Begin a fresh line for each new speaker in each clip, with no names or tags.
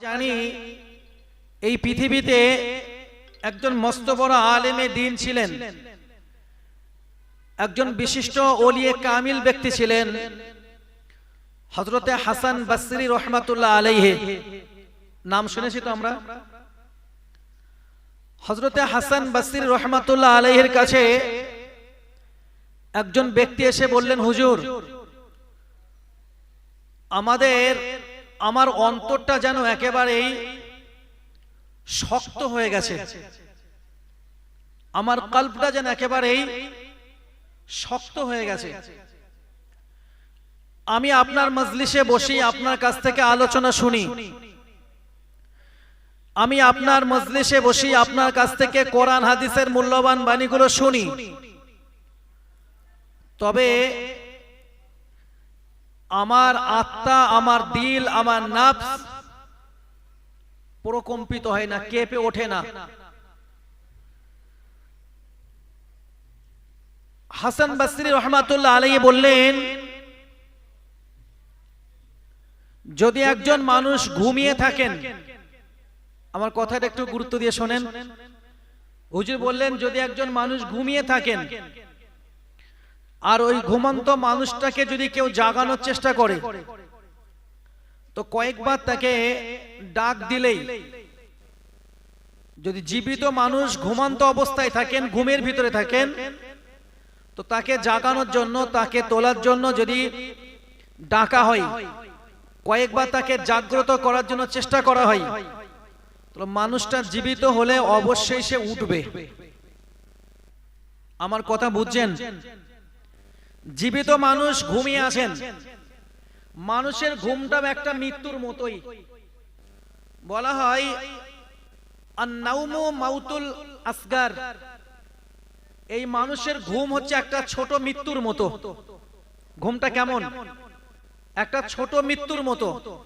জানি এই পৃথিবীতে একজন মস্ত বড় আলেমে দিন ছিলেন। একজন বিশিষ্ট ওলিয়ে কামিল ব্যক্তি ছিলেন। হজরতে হাসান বাসরি রহমাতুল্লাহ আলাইহে। নাম শুনেছি তো আমরা? হজরতে হাসান বাসরি রহমাতুল্লাহ আলাইহের কাছে একজন ব্যক্তি এসে বললেন হুজুর আমাদের আমার অন্তরটা যেন একেবারেই শক্ত হয়ে গেছে। আমার কল্পটা যেন একেবারেই শক্ত হয়ে গেছে। আমি আপনার মজলিসে বসি, আপনার কাছ থেকে আলোচনা শুনি। আমি আপনার মজলিসে বসি, আপনার কাছ থেকে কোরআন, হাদিসের মূল্যবান বাণীগুলো শুনি। তবে আমার আত্মা, আমার দিল, আমার নাফস প্রকম্পিত হয় না, কেঁপে ওঠে না। হাসান বাসরি রহমাতুল্লাহ আলাইহি বললেন, যদি একজন মানুষ ঘুমিয়ে থাকেন, আমার কথাটা একটু গুরুত্ব দিয়ে শোনেন। হুজুর বললেন, যদি একজন মানুষ ঘুমিয়ে থাকেন আর ওই ঘুমন্ত মানুষটাকে যদি কেউ জাগানোর চেষ্টা করে, তো কয়েকবার তাকে ডাক দিলেই, যদি জীবিত মানুষ ঘুমন্ত অবস্থায় থাকেন, ঘুমের ভিতরে থাকেন, তো তাকে জাগানোর জন্য, তাকে তোলার জন্য যদি ডাকা হয়, কয়েকবার তাকে জাগ্রত করার জন্য চেষ্টা করা হয়, তো মানুষটা জীবিত হলে অবশ্যই সে উঠবে। আমার কথা বুঝছেন? জীবিত মানুষ ঘুমিয়ে আছেন। মানুষের ঘুমটা একটা মৃত্যুর মতোই। বলা হয় মাউতুল আসগার। এই মানুষের ঘুম হচ্ছে একটা ছোট মৃত্যুর মতো। ঘুমটা কেমন? একটা ছোট মৃত্যুর মতো।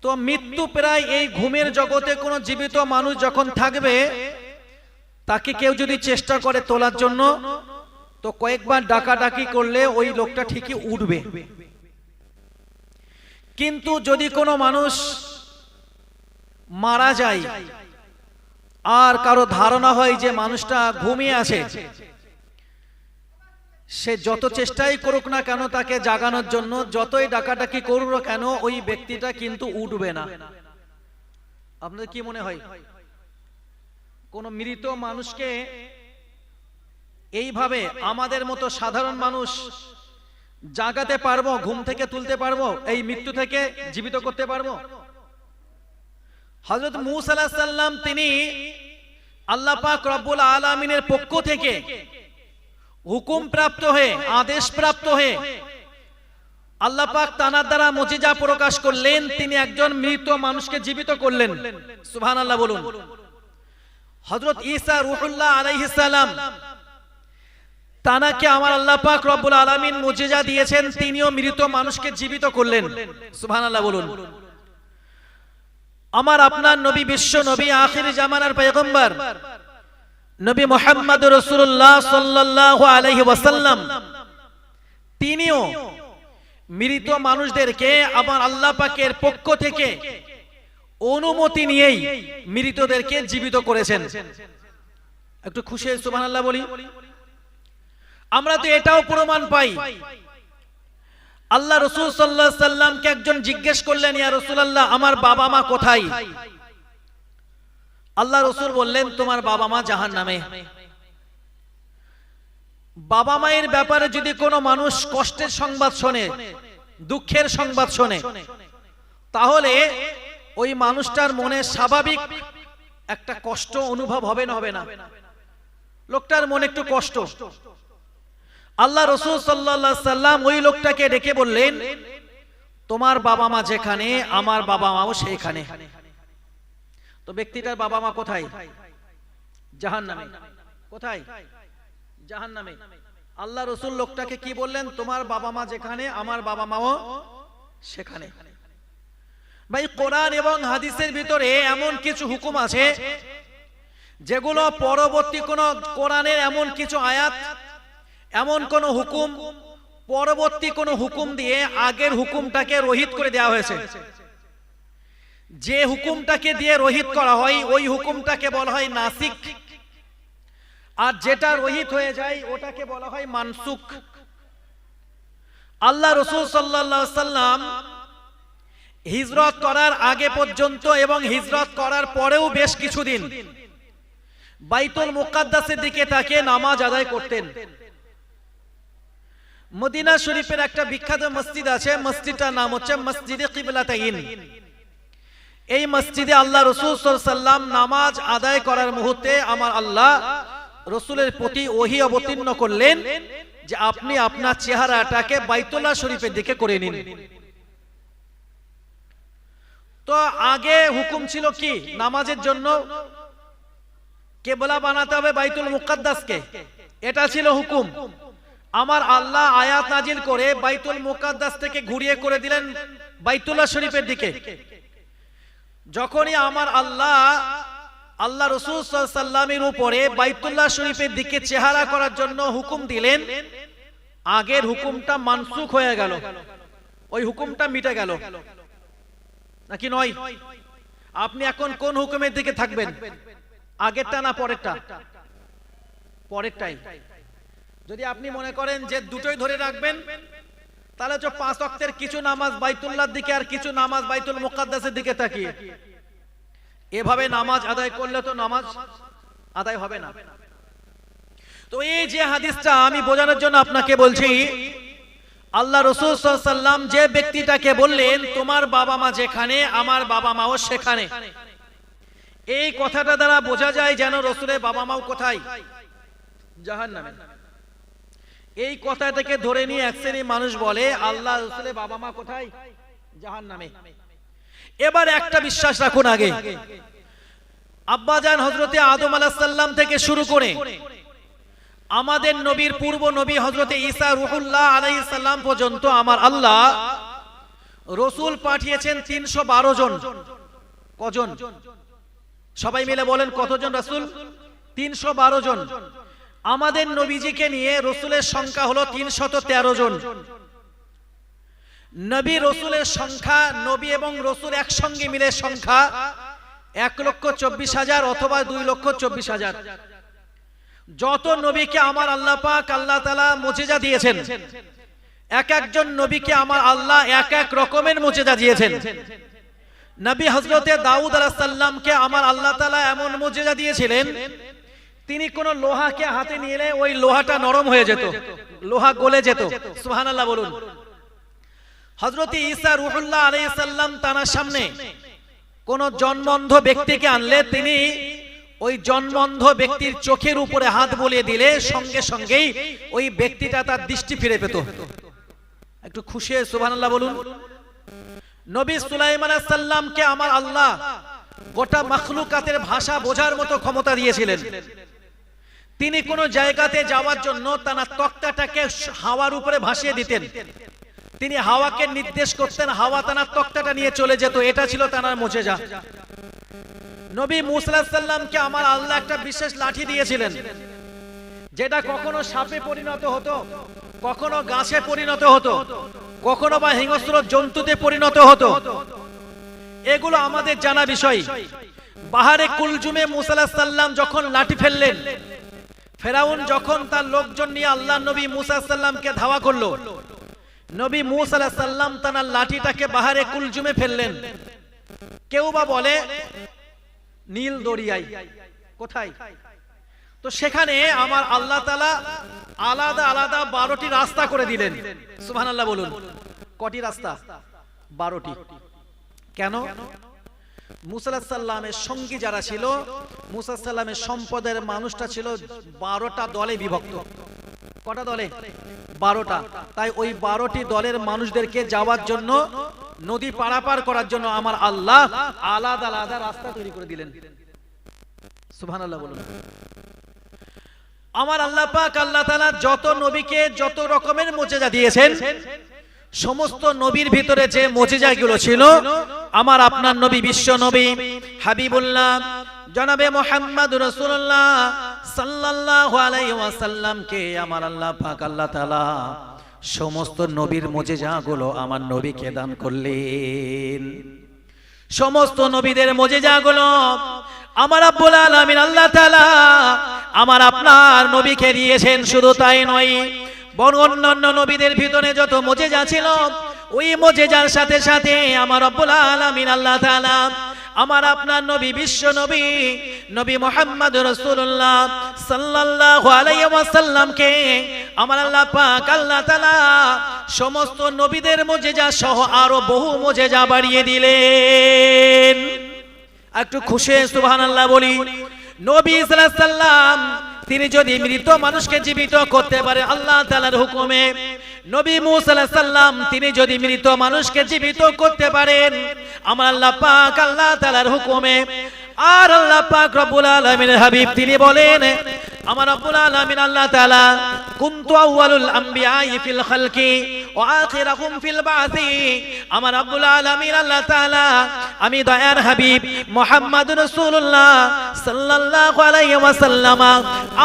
তো মৃত্যু প্রায় এই ঘুমের জগতে কোনো জীবিত মানুষ যখন থাকবে, তাকে কেউ যদি চেষ্টা করে তোলার জন্য তো কয়েকবার ডাকাডাকি করলে ওই লোকটা ঠিকই উঠবে। কিন্তু যদি কোনো মানুষ মারা যায়, আর কারও ধারণা হয় যে মানুষটা ঘুমিয়ে আছে, সে যত চেষ্টাই করুক না কেন তাকে জাগানোর জন্য, যতই ডাকাডাকি করুক কেন, ওই ব্যক্তিটা কিন্তু উঠবে না। আপনাদের কি মনে হয়? কোন মৃত মানুষকে এইভাবে আমাদের মতো সাধারণ মানুষ জাগাতে পারব, ঘুম থেকে তুলতে পারব, এই মৃত্যু থেকে জীবিত করতে পারব? হজরত মুসাল্লাম তিনি আল্লাহ পাক রব্বুল আলমিনের পক্ষ থেকে হুকুম প্রাপ্ত হয়ে, আদেশ প্রাপ্ত হয়ে আল্লাহ পাক তানার দ্বারা মজিজা প্রকাশ করলেন, তিনি একজন মৃত মানুষকে জীবিত করলেন। সুবহান আল্লাহ বলুন। হজরত ঈসা রুহুল্লাহ আলাইহিস তানাকে আমার আল্লাহ পাক রব্বুল আলামিন মুজিজা দিয়েছেন, তিনিও মৃত মানুষকে জীবিত করলেন। সুবহানাল্লাহ বলুন। আমার আপনার নবী বিশ্ব নবী আখির জামানার পয়গম্বর, নবী মোহাম্মদ রাসূলুল্লাহ সাল্লাল্লাহু আলাইহি ওয়াসাল্লাম, তিনিও মৃত মানুষদেরকে আমার আল্লাহ পাকের পক্ষ থেকে অনুমতি নিয়েই মৃতদেরকে জীবিত করেছেন। একটু খুশি সুবহানাল্লাহ বলি। আমরা তো এটাও প্রমাণ পাই। আল্লাহ রসুল সাল্লাহ সাল্লামকে একজন জিজ্ঞেস করলেন, ইয়া রসুল আল্লাহ আমার বাবা মা কোথায়? আল্লাহ রসুল বললেন, তোমার বাবা মা জাহান নামে বাবা মায়ের ব্যাপারে যদি কোনো মানুষ কষ্টের সংবাদ শোনে, দুঃখের সংবাদ শোনে, তাহলে ওই মানুষটার মনে স্বাভাবিক একটা কষ্ট অনুভব হবে না হবে না। লোকটার মনে একটু কষ্ট। আল্লাহ রসুল সাল্লাহ সাল্লাম ওই লোকটাকে ডেকে বললেন, তোমার বাবা মা যেখানে, আমার বাবা মাও সেইখানে। তো ব্যক্তিটার বাবা মা কোথায়? জাহান নামে কোথায়? জাহান নামে আল্লাহ রসুল লোকটাকে কি বললেন, তোমার বাবা মা যেখানে, আমার বাবা মাও সেখানে। ভাই, কোরআন এবং হাদিসের ভিতরে এমন কিছু হুকুম আছে, যেগুলো পরবর্তী কোন কোরআনের এমন কিছু আয়াত এমন কোন হুকুম পরবর্তী কোন হুকুম দিয়ে আগের হুকুমটাকে রহিত করে দেওয়া হয়েছে। যে হুকুমটাকে দিয়ে রহিত করা হয় ওই হুকুমটাকে বলা হয় নাসিক। আর যেটা রহিত হয়ে যায় ওটাকে বলা হয় মানসুক। আল্লাহ রসুল সাল্লাহ সাল্লাম হিজরত করার আগে পর্যন্ত এবং হিজরত করার পরেও বেশ কিছুদিন বাইতুল মুকাদ্দাসের দিকে তাকে নামাজ আদায় করতেন। মদিনা শরীফের একটা বিখ্যাত মসজিদ আছে, মসজিদটার নাম হচ্ছে মসজিদে কিবলাতাইন। এই মসজিদে আল্লাহ রসুল সাল্লাম নামাজ আদায় করার মুহূর্তে আমার আল্লাহ রসুলের প্রতি ওহি অবতীর্ণ করলেন যে আপনি আপনার চেহারাটাকে বাইতুল্লাহ শরীফের দিকে করে নিন। তো আগে হুকুম ছিল কি? নামাজের জন্য কেবলা বানাতে হবে বাইতুল মুকাদ্দাসকে। এটা ছিল হুকুম। আমার আল্লাহ আয়াত নাজিল করে বাইতুল মুকাদ্দাস থেকে ঘুরিয়ে করে দিলেন বাইতুল্লাহ শরীফের দিকে। যখনই আমার আল্লাহ আল্লাহ রসুল সাল্লামের উপরে বাইতুল্লাহ শরীফের দিকে চেহারা করার জন্য হুকুম দিলেন, আগের হুকুমটা মানসুখ হয়ে গেল। ওই হুকুমটা মিটে গেল। নাকি নয়? আপনি এখন কোন হুকুমের দিকে থাকবেন? আগেরটা না পরেরটা? পরেরটাই। যদি আপনি মনে করেন যে দুটোই ধরে রাখবেন, তাহলে তো পাঁচ অক্টের কিছু নামাজ বাইতুল্লাহর দিকে আর কিছু নামাজ বাইতুল মুকাদ্দাসের দিকে তাকিয়ে। এভাবে নামাজ আদায় করলে তো নামাজ আদায় হবে না। তো এই যে হাদিসটা আমি বোঝানোর জন্য আপনাকে বলছি, আল্লাহ রসুল সাল্লাম যে ব্যক্তিটাকে বললেন, তোমার বাবা মা যেখানে, আমার বাবা মাও সেখানে। এই কথাটা দ্বারা বোঝা যায় যেন রসুলের বাবা মাও কোথায়? জাহান নামে এই কথা থেকে ধরে নিয়ে এক শ্রেণির মানুষ বলে, আল্লাহ বাবা মা কোথায়? জাহান নামে এবার একটা বিশ্বাস রাখুন আগে। আব্বাজান হজরতে আদম আলাহাল্লাম থেকে শুরু করে, আমাদের নবীর পূর্ব নবী হজরতে ঈসা রুহুল্লাহ আলাইসাল্লাম পর্যন্ত আমার আল্লাহ রসুল পাঠিয়েছেন তিনশো বারো জন। কজন? সবাই মিলে বলেন কতজন রসুল? তিনশো বারো জন। আমাদের নবীজিকে নিয়ে রসুলের সংখ্যা হলো তিনশত তেরো জন। নবী রসুলের সংখ্যা নবী এবং রসুল একসঙ্গে মিলে সংখ্যা এক লক্ষ চব্বিশ হাজার অথবা দুই লক্ষ চব্বিশ হাজার। যত নবীকে আমার আল্লাহ পাক আল্লাহ তালা মজেজা দিয়েছেন এক একজন নবীকে আমার আল্লাহ এক এক রকমের মজেজা দিয়েছেন। নবী হজরতে দাউদ আলাহ সাল্লামকে আমার আল্লাহ তালা এমন মজেজা দিয়েছিলেন তিনি কোন লোহাকে হাতে নিয়ে ওই লোহাটা নরম হয়ে যেত, লোহা গলে যেত। সুহান আল্লাহ বলুন। হজরত ঈসা রুহুল্লাহ আলাইসাল্লাম তার সামনে কোন জন্মন্ধ ব্যক্তিকে আনলে তিনি ওই জন্মন্ধ ব্যক্তির চোখের উপরে হাত বলিয়ে দিলে সঙ্গে সঙ্গেই ওই ব্যক্তিটা তার দৃষ্টি ফিরে পেত। একটু খুশি হয়ে সুবহানাল্লাহ বলুন। নবী সুলাইমান সাল্লামকে আমার আল্লাহ গোটা মখলুকাতের ভাষা বোঝার মতো ক্ষমতা দিয়েছিলেন। তিনি কোন জায়গাতে যাওয়ার জন্য তার তক্তাটাকে হাওয়ার উপরে ভাসিয়ে দিতেন। তিনি হাওয়াকে নির্দেশ করতেন, হাওয়া তানার তক্তাটা নিয়ে চলে যেত। এটা ছিল তানার মোজেজা। নবী মুসাল্লামকে আমার আল্লাহ একটা বিশেষ লাঠি দিয়েছিলেন, যেটা কখনো সাপে পরিণত হতো, কখনো গাছে পরিণত হতো, কখনো বা হিংস্র জন্তুতে পরিণত হতো। এগুলো আমাদের জানা বিষয়। বাহারে কুলজুমে মুসাল্লাম যখন লাঠি ফেললেন ফেরাউন যখন তার লোকজন নিয়ে আল্লাহ নবী মুসা সাল্লামকে ধাওয়া করল, নবী মুসা সাল্লাম তার লাঠিটাকে বাহারে কুলজুমে ফেললেন। কেউ বা বলে, নীল দরিয়াই, কোথায়? তো সেখানে আমার আল্লাহ তালা আলাদা আলাদা বারোটি রাস্তা করে দিলেন। সুহান আল্লাহ বলুন, কটি রাস্তা? বারোটি। কেন? মুসাল্লামের সঙ্গী যারা ছিল মুসাল্লামের সম্পদের মানুষটা ছিল বারোটা দলে বিভক্ত। কটা দলে? বারোটা। তাই ওই বারোটি দলের মানুষদেরকে যাওয়ার জন্য, নদী পারাপার করার জন্য আমার আল্লাহ আলাদা আলাদা রাস্তা তৈরি করে দিলেন। সুহান আল্লাহ বলুন। আমার আল্লাহ পাক আল্লাহ তালা যত নবীকে যত রকমের মোচেজা দিয়েছেন সমস্ত নবীর ভিতরে যে মোচেজাগুলো ছিল, আমার আপনার নবী বিশ্ব নবী, হাবিবুল্লাহ, জনাবে মোহাম্মদ রসুল্লাহ সাল্লাল্লাহু আলাইহি ওয়াসাল্লামকে আমার আল্লাহ পাক, আল্লাহ তাআলা সমস্ত নবীর মোজেজাগুলো আমার নবীকে দান করলেন। সমস্ত নবীদের মজেজাগুলো আমার আব্বুল আলামিন আল্লাহ তাআলা আমার আপনার নবীকে দিয়েছেন, শুধু তাই নয় বরং অন্যান্য নবীদের ভিতরে যত মজেজা ছিল, ওই মজেজার সাথে সাথে আমার আব্বুল আলামিন আল্লাহ আমার আপনার নবী, বিশ্ব নবী নবী মোহাম্মদ রসুল্লাহ সাল্লাল্লাহু আলাইহি ওয়াসাল্লামকে আমার আল্লাহ পাক আল্লাহ তাআলা সমস্ত নবীদের মজেজা সহ আরও বহু মজেজা বাড়িয়ে দিলেন। একটু খুশি, সুবহানাল্লাহ বলি, নবী সাল্লাম তিনি যদি মৃত মানুষকে জীবিত করতে পারে, আল্লাহ তালার হুকুমে। নবী মুসাল্লাম তিনি যদি মৃত মানুষকে জীবিত করতে পারেন, আমার আল্লাহ পাক আল্লাহ তালার হুকুমে। আর আল্লাহ পাক রব্বুল আলামিনের হাবিব, তিনি বলেন, আমার রব্বুল আলমিন আল্লাহ তাআলা, কুন্তু আউয়ালুল আম্বিয়াই ফিল খালকি ওয়া আখিরাহুম ফিল বাসি। আমার রব্বুল আলামিন আল্লাহ তাআলা, আমি দয়ার হাবিব মুহাম্মদ রাসূলুল্লাহ সাল্লাল্লাহু আলাইহি ওয়াসাল্লাম।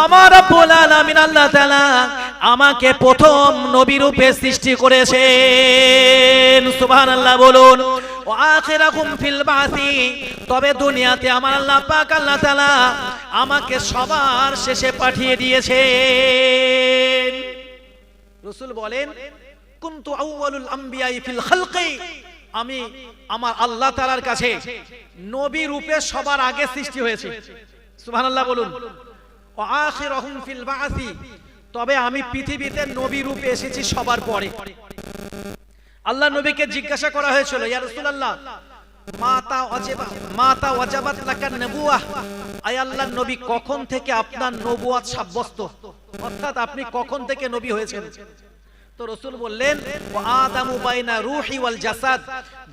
আমার রব্বুল আলামিন আল্লাহ তাআলা আমাকে প্রথম নবী রূপে সৃষ্টি করেছেন। সুবহানাল্লাহ বলুন। ও ফিল বাসি। তবে দুনিয়াতে আমার আল্লাহ পাক আল্লাহ তাআলা আমাকে সবার শেষে পাঠিয়ে দিয়েছেন। রসুল বলেন কুনতু আমবিয়াই ফিল খালকি। আমি আমার আল্লাহ তাআলার কাছে নবী রূপে সবার আগে সৃষ্টি হয়েছে। সুবহানাল্লাহ বলুন। ও ফিল বাসি। তবে আমি পৃথিবীতে নবী রূপে এসেছি সবার পরে। আল্লাহ নবীকে জিজ্ঞাসা করা হয়েছিল, ইয়া রাসূলুল্লাহ, মাতা ওয়াজিবা মাতা ওয়াজাবাত লাকা নবুয়াহ? আল্লাহর নবী, কখন থেকে আপনার নবুয়াত সাব্যস্ত? অর্থাৎ আপনি কখন থেকে নবী হয়েছেন? তো রসুল বললেন আদামু বাইনা রুহি ওয়াল জাসাদ।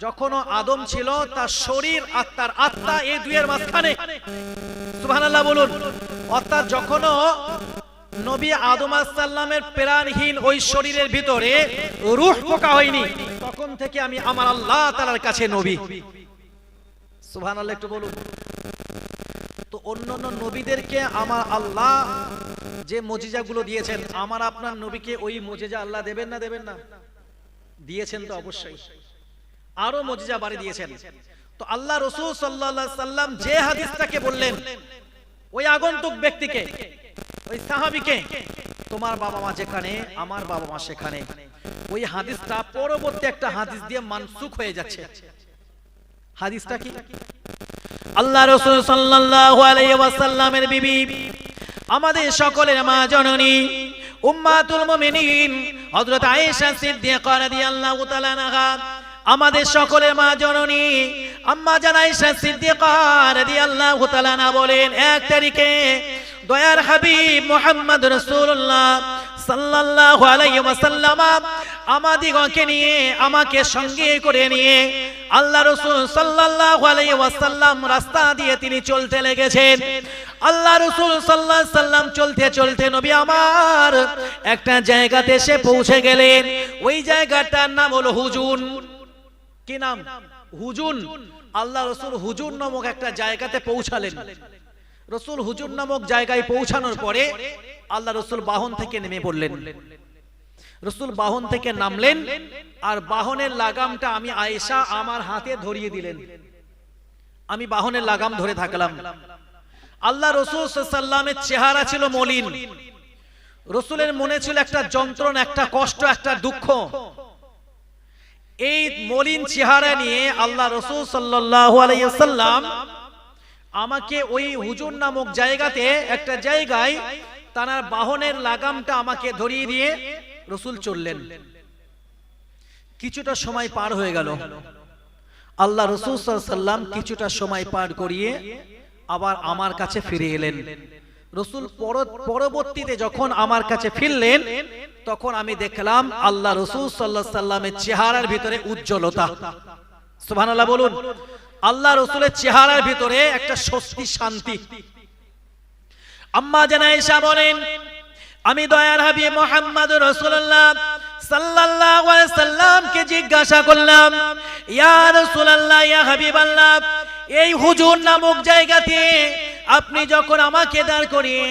যখন আদম ছিল, তার শরীর আর তার আত্মা এই দুইয়ের মাঝখানে। সুবহানাল্লাহ বলুন। অর্থাৎ যখনও নবী আদম আসাল্লামের প্রাণহীন ওই শরীরের ভিতরে রুহ পোকা হয়নি, তখন থেকে আমি আমার আল্লাহ তালার কাছে নবী। সুবহানাল্লাহ একটু বলুন। তো অন্যান্য নবীদেরকে আমার আল্লাহ যে মজিজাগুলো দিয়েছেন, আমার আপনার নবীকে ওই মজিজা আল্লাহ দেবেন না দেবেন না? দিয়েছেন তো অবশ্যই। আরও মজিজা বাড়ি দিয়েছেন। তো আল্লাহ রসুল সাল্লাহ সাল্লাম যে হাদিসটাকে বললেন, ওই আগন্তুক ব্যক্তিকে, ওই সাহাবিকে, তোমার বাবা মা যেখানে, আমার বাবা মা সেখানে। ওই হাদিসটা পরবর্তী একটা হাদিস দিয়ে মানসুখ হয়ে যাচ্ছে। হাদিসটা কি? আল্লাহ রসুল সাল্লাল্লাহু আলাইহি ওয়াসাল্লামের বিবি আমাদের সকলের মা জননী, উম্মাতুল মুমিনিন, হযরত আয়েশা সিদ্দিকা রাদিয়াল্লাহু তাআলা আনহা, আমাদের সকলের মা জননী, আম্মা জান আয়েশা সিদ্দিকা রাদিয়াল্লাহু তাআলা না বলেন, এক তারিখে দয়ার হাবিব মুহাম্মদ রাসূলুল্লাহ সাল্লাল্লাহু আলাইহি ওয়াসাল্লাম আমাদিগকে নিয়ে, আমাকে সঙ্গে করে নিয়ে আল্লাহ রাসূল সাল্লাল্লাহু আলাইহি ওয়াসাল্লাম রাস্তা দিয়ে তিনি চলতে লেগেছেন। আল্লাহ সাল্লাম চলতে চলতে নবী আমার একটা জায়গাতে এসে পৌঁছে গেলেন। ওই জায়গাটার নাম হলো হুজুন কি নাম? হুজুন আল্লাহ রসুল হুজুর নামক একটা জায়গাতে পৌঁছালেন। রসুল হুজুর নামক জায়গায় পৌঁছানোর পরে আল্লাহ রসুল বাহন থেকে নেমে পড়লেন। রসুল বাহন থেকে নামলেন আর বাহনের লাগামটা আমি আয়েশা আমার হাতে ধরিয়ে দিলেন। আমি বাহনের লাগাম ধরে থাকলাম। আল্লাহ রসুল সাল্লামের চেহারা ছিল মলিন। রসুলের মনে ছিল একটা যন্ত্রণা, একটা কষ্ট, একটা দুঃখ। এই মলিন চেহারা নিয়ে আল্লাহ রসুল সাল্লাল্লাহু আলাইহি সাল্লাম আমাকে ওই হুজুর নামক জায়গাতে একটা জায়গায় তার বাহনের লাগামটা আমাকে ধরিয়ে দিয়ে রসুল চললেন। কিছুটা সময় পার হয়ে গেল। আল্লাহ রসুল সাল্লাম কিছুটা সময় পার করিয়ে আবার আমার কাছে ফিরে এলেন। রসুল পরবর্তীতে যখন আমার কাছে ফিরলেন, তখন আমি দেখলাম আল্লাহ রসুল সাল্লাহ সাল্লামের চেহারার ভিতরে উজ্জ্বলতা। সুবহান বলুন। আল্লাহ রসুলের চেহারার ভিতরে একটা স্বস্তি, শান্তি। আম্মা জানাইশা বলেন, আমি দয়ার হাবি মোহাম্মদ রসুল্লাহ সাল্লামকে জিজ্ঞাসা করলাম, ইয়া এই হুজুর নামক জায়গাতে আপনি যখন আমাকে দাঁড় করিয়ে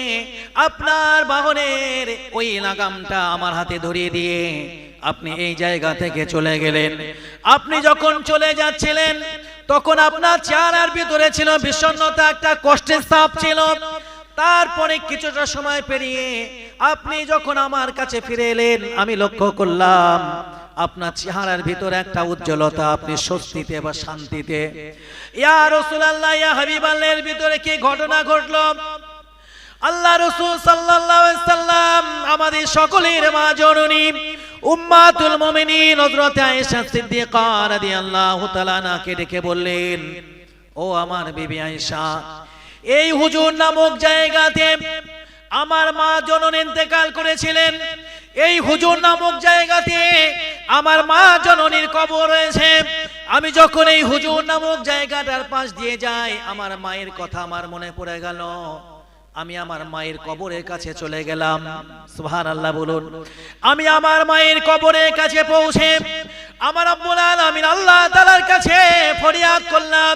আপনার বাহনের ওই লাগামটা আমার হাতে ধরিয়ে দিয়ে আপনি এই জায়গা থেকে চলে গেলেন? আপনি যখন চলে যাচ্ছিলেন তখন আপনার চেহারার ভিতরে ছিল বিষণ্ণতা, একটা কষ্টের চাপ ছিল। তারপরে কিছুটা সময় পেরিয়ে আপনি যখন আমার কাছে ফিরে এলেন, আমি লক্ষ্য করলাম, আপনার চেহারার ভিতরে একটা উজ্জ্বলতা, আপনি স্বস্তিতে বা শান্তিতে। ইয়া রাসূলুল্লাহ, ইয়া হাবিবাল্লাহর ভিতরে কি ঘটনা ঘটলো? আল্লাহ রসুল সাল্লাম আমাদের সকলের মা জননী, উম্মাতুল মুমিনিন, হযরত আয়েশা সিদ্দিকা ডেকে বললেন, ও আমার বিবি আয়েশা, এই হুজুর নামক জায়গাতে আমার মা জননী ইন্তেকাল করেছিলেন। এই হুজুর নামক জায়গাতে আমার মা জননীর কবর রয়েছে। আমি যখন এই হুজুর নামক জায়গাটার পাশ দিয়ে যাই, আমার মায়ের কথা আমার মনে পড়ে গেল। আমি আমার মায়ের কবরের কাছে চলে গেলাম। সুহান আল্লাহ বলুন। আমি আমার মায়ের কবরের কাছে পৌঁছে আমার আব্বুল আলামিন আল্লাহ তাআলার কাছে ফরিয়াদ করলাম।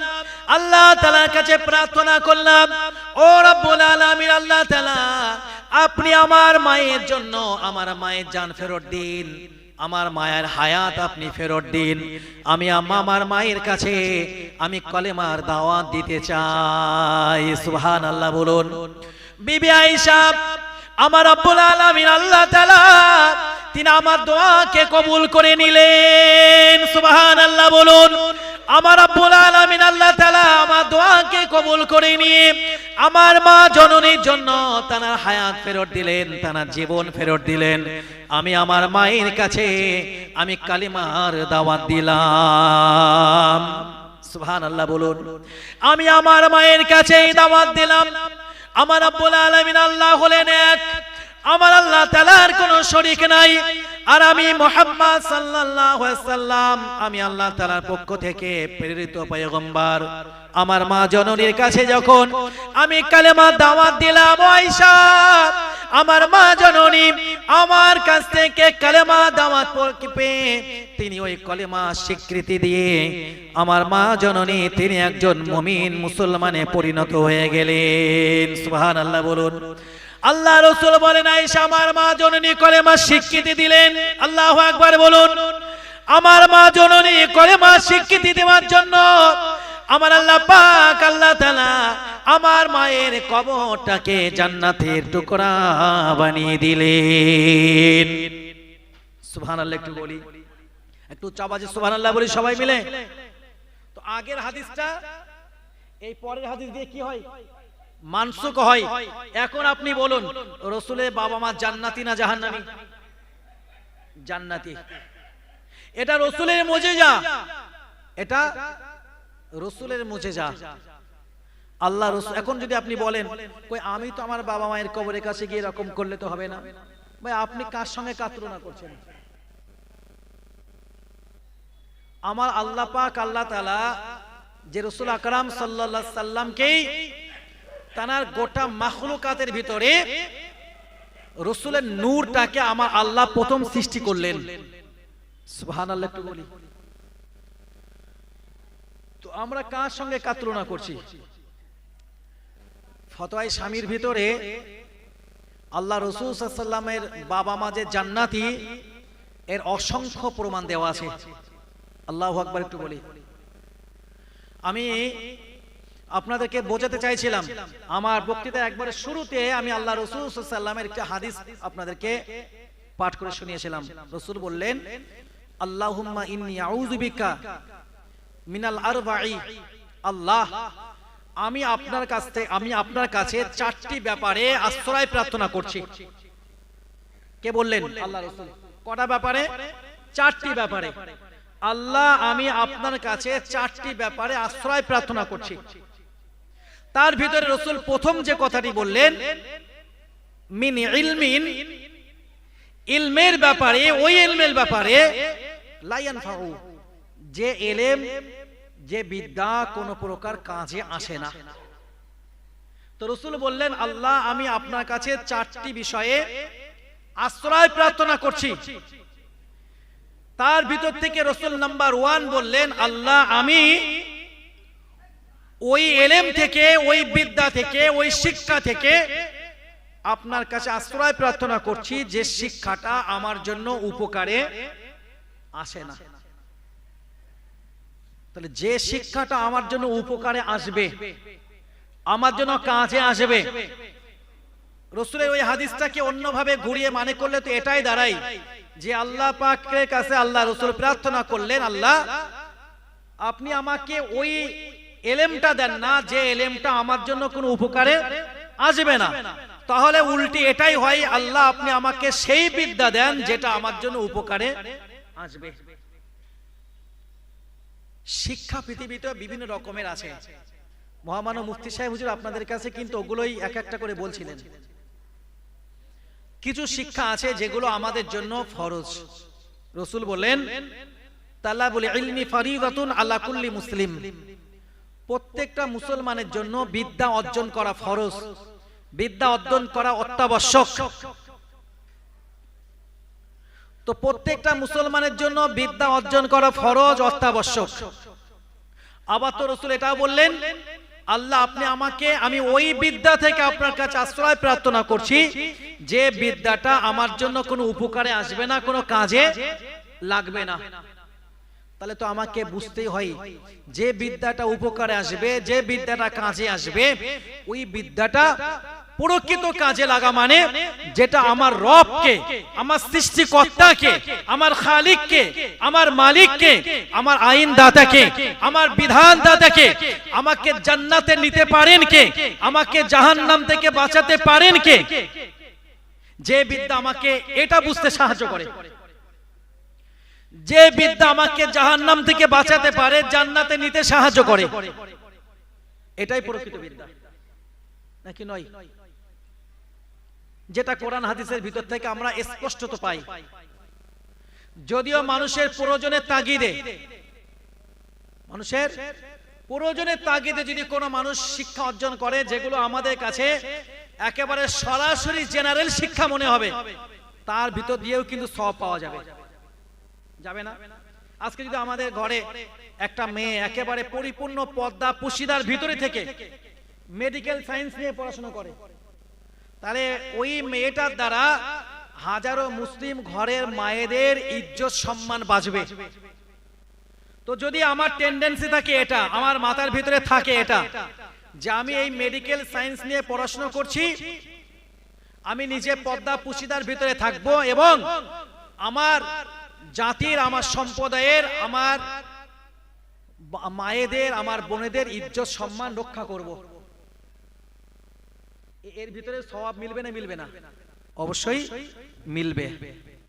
আল্লাহ তাআলার কাছে প্রার্থনা করলাম। ও রব্বুল আলামিন আল্লাহ তাআলা আপনি আমার মায়ের জন্য আমার মায়ের জান ফেরত দিন। আমার মায়ের হায়াত আপনি ফেরত দিন। আমি আমার মায়ের কাছে আমি কলেমার দাওয়াত দিতে চাই। সুহান আল্লাহ বলুন। বিবি আইসাব আমার আব্বুল আলামিন আল্লাহ তিনি আমার দোয়াকে কবুল করে নিলেন। সুবাহ আল্লাহ বলুন। আমার রব্বুল আলামিন আল্লাহ তাআলা আমার দোয়াকে কবুল করে নিয়ে আমার মা জননীর জন্য তার হায়াত ফেরত দিলেন তার জীবন ফেরত দিলেন। আমি আমার মায়ের কাছে আমি কালিমার দাওয়াত দিলাম। সুবহান আল্লাহ বলুন। আমি আমার মায়ের কাছে দাওয়াত দিলাম। আমার আব্বুল আলামিন আল্লাহ হলেন এক। আমার আল্লাহ তালার কোনো শরীক নাই। আর আমি মোহাম্মদ সাল্লাম আমি আল্লাহ তাআলার পক্ষ থেকে প্রেরিত পয়গম্বর। আমার মা জননীর কাছে যখন আমি কালেমা দাওয়াত দিলাম আমার মা জননী আমার কাছ থেকে কালেমা দাওয়াত পেয়ে তিনি ওই কলেমা স্বীকৃতি দিয়ে আমার মা জননী, তিনি একজন মমিন মুসলমানে পরিণত হয়ে গেলেন। সুহান আল্লাহ বলুন। আল্লাহ রসুল বলেন, আয়েশা আমার মা জননী কলেমা স্বীকৃতি দিলেন। আল্লাহ একবার বলুন, আমার মা জননী কলেমা স্বীকৃতি দেওয়ার জন্য আমার আল্লাহ পাক, আল্লাহ তালা আমার মায়ের কবরটাকে জান্নাতের টুকরা বানিয়ে দিলেন। সুবহানাল্লাহ, একটু বলি। একটু চাবাজে সুবহানাল্লাহ বলি সবাই মিলে। তো আগের হাদিসটা, এই পরের হাদিস দিয়ে কি হয়? মানসুক হয়। এখন আপনি বলুন রসুলের বাবা মা জান্নাতি না জাহান্নামী? জান্নাতি। এটা রসুলের মজেজা। এটা রসুলের মজেজা। আল্লাহ রসুল এখন যদি আপনি বলেন, কই, আমি তো আমার বাবা মায়ের কবরের কাছে গিয়ে এরকম করলে তো হবে না? ভাই, আপনি কার সঙ্গে কাতরনা করছেন? আমার আল্লাহ পাক, আল্লাহ তাআলা যে রসুল আকরাম সাল্লাল্লাহু সাল্লামকেই তানার গোটা মাখলুকাতের ভিতরে রসুলের নূরটাকে আমার আল্লাহ প্রথম সৃষ্টি করলেন। একটু বলি। তো আমরা কার সঙ্গে কাতরনা করছি? ফতোয়াই স্বামীর ভিতরে আল্লাহ রসুল বাবা মা যে জান্নাতি, এর অসংখ্য প্রমাণ দেওয়া আছে। আল্লাহ আকবার একটু বলি। আমি আপনাদেরকে বোঝাতে চাইছিলাম। আমার বক্তৃতা একবারে শুরুতে আমি আল্লাহ রসুল সাল্লামের একটা হাদিস আপনাদেরকে পাঠ করে শুনিয়েছিলাম। রসুল বললেন, আল্লাহুম্মা ইন্নি আউযু বিকা মিনাল আরবাই আল্লাহ, আমি আপনার কাছ থেকে, আমি আপনার কাছে চারটি ব্যাপারে আশ্রয় প্রার্থনা করছি। কে বললেন? আল্লাহ রসুল। কটা ব্যাপারে? চারটি ব্যাপারে। আল্লাহ, আমি আপনার কাছে চারটি ব্যাপারে আশ্রয় প্রার্থনা করছি। তার ভিতরে রসুল প্রথম যে কথাটি বললেন, মিন ইলমিন ইলমের ব্যাপারে, ওই ইলমের ব্যাপারে লাইয়ান ফাউ যে এলেম যে বিদ্যা কোন প্রকার কাজে আসে না। তো রসুল বললেন, আল্লাহ, আমি আপনার কাছে চারটি বিষয়ে আশ্রয় প্রার্থনা করছি। তার ভিতর থেকে রসুল নাম্বার ওয়ান বললেন, আল্লাহ, আমি ওই এলেম থেকে ওই বিদ্যা থেকে ওই শিক্ষা থেকে আপনার কাছে আশ্রয় প্রার্থনা করছি যে শিক্ষাটা আমার জন্য উপকারে আসে না। তাহলে যে শিক্ষাটা আমার জন্য উপকারে আসবে আমার জন্য কাজে আসবে রসুলের ওই হাদিসটাকে অন্যভাবে ঘুরিয়ে মানে করলে তো এটাই দাঁড়াই যে আল্লাহ পাকের কাছে আল্লাহ রসুল প্রার্থনা করলেন আল্লাহ আপনি আমাকে ওই এলেমটা দেন না, যে এলেমটা আমার জন্য কোনো উপকারে আসবে না। তাহলে উল্টি এটাই হয়, আল্লাহ আপনি আমাকে সেই বিদ্যা দেন যেটা আমার জন্য উপকারে আসবে। শিক্ষা পৃথিবীতে বিভিন্ন রকমের আছে। মহামানব মুফতি সাহেব হুজুর আপনাদের কাছে কিন্তু ওগুলোই এক একটা করে বলছিলেন। কিছু শিক্ষা আছে যেগুলো আমাদের জন্য ফরজ। রসুল বলেন তাল্লা বলে ইলমি ফরিদাতুন কুল্লি মুসলিম। প্রত্যেকটা মুসলমানের জন্য বিদ্যা অর্জন করা ফরজ। বিদ্যা অর্জন করা অত্যাবশ্যক। তো প্রত্যেকটা মুসলমানের জন্য বিদ্যা অর্জন করা ফরজ, অত্যাবশ্যক। আবার তো রসুল এটাও বললেন, আল্লাহ, আপনি আমাকে, আমি ওই বিদ্যা থেকে আপনার কাছে আশ্রয় প্রার্থনা করছি যে বিদ্যাটা আমার জন্য কোনো উপকারে আসবে না, কোনো কাজে লাগবে না। তাহলে তো আমাকে বুঝতেই হয় যে বিদ্যাটা উপকারে আসবে যে বিদ্যাটা কাজে আসবে ওই বিদ্যাটা প্রকৃত কাজে লাগা মানে যেটা আমার রবকে আমার সৃষ্টিকর্তাকে আমার খালিককে আমার মালিককে আমার আইন দাতাকে আমার বিধান দাতাকে আমাকে জান্নাতে নিতে পারেন কে? আমাকে জাহান্নাম থেকে বাঁচাতে পারেন কে? যে বিদ্যা আমাকে এটা বুঝতে সাহায্য করে। যে বিদ্যা আমাকে জাহান্নাম থেকে বাঁচাতে পারে, জান্নাতে নিতে সাহায্য করে। এটাই প্রকৃত বিদ্যা। নাকি নয়? যেটা কোরআন হাদিসের ভিতর থেকে আমরা স্পষ্টত পাই। যদিও মানুষের প্রয়োজনের তাগিদে, মানুষের প্রয়োজনের তাগিদে যদি কোনো মানুষ শিক্ষা অর্জন করে, যেগুলো আমাদের কাছে একেবারে সরাসরি জেনারেল শিক্ষা মনে হবে, তার ভিতর দিয়েও কিন্তু সব পাওয়া যাবে। যাবে না। আজকে যদি আমাদের ঘরে একটা মেয়ে একেবারে পরিপূর্ণ পদ্মা পুশিদার ভিতরে থেকে মেডিকেল সায়েন্স নিয়ে পড়াশোনা করে, তাহলে ওই মেয়েটার দ্বারা হাজারো মুসলিম ঘরের মায়েদের ইজ্জত সম্মান বাঁচবে। তো যদি আমার টেন্ডেন্সি থাকে এটা, আমার মাথার ভিতরে থাকে এটা, যে আমি এই মেডিকেল সায়েন্স নিয়ে পড়াশোনা করছি, আমি নিজে পদ্মা পুশিদার ভিতরে থাকব এবং আমার জাতির, আমার সম্প্রদায়ের, আমার মায়েদের, আমার বোনেদের ইজ্জত, সম্মান রক্ষা করব। এর ভিতরে স্বভাব মিলবে না মিলবে না? অবশ্যই মিলবে।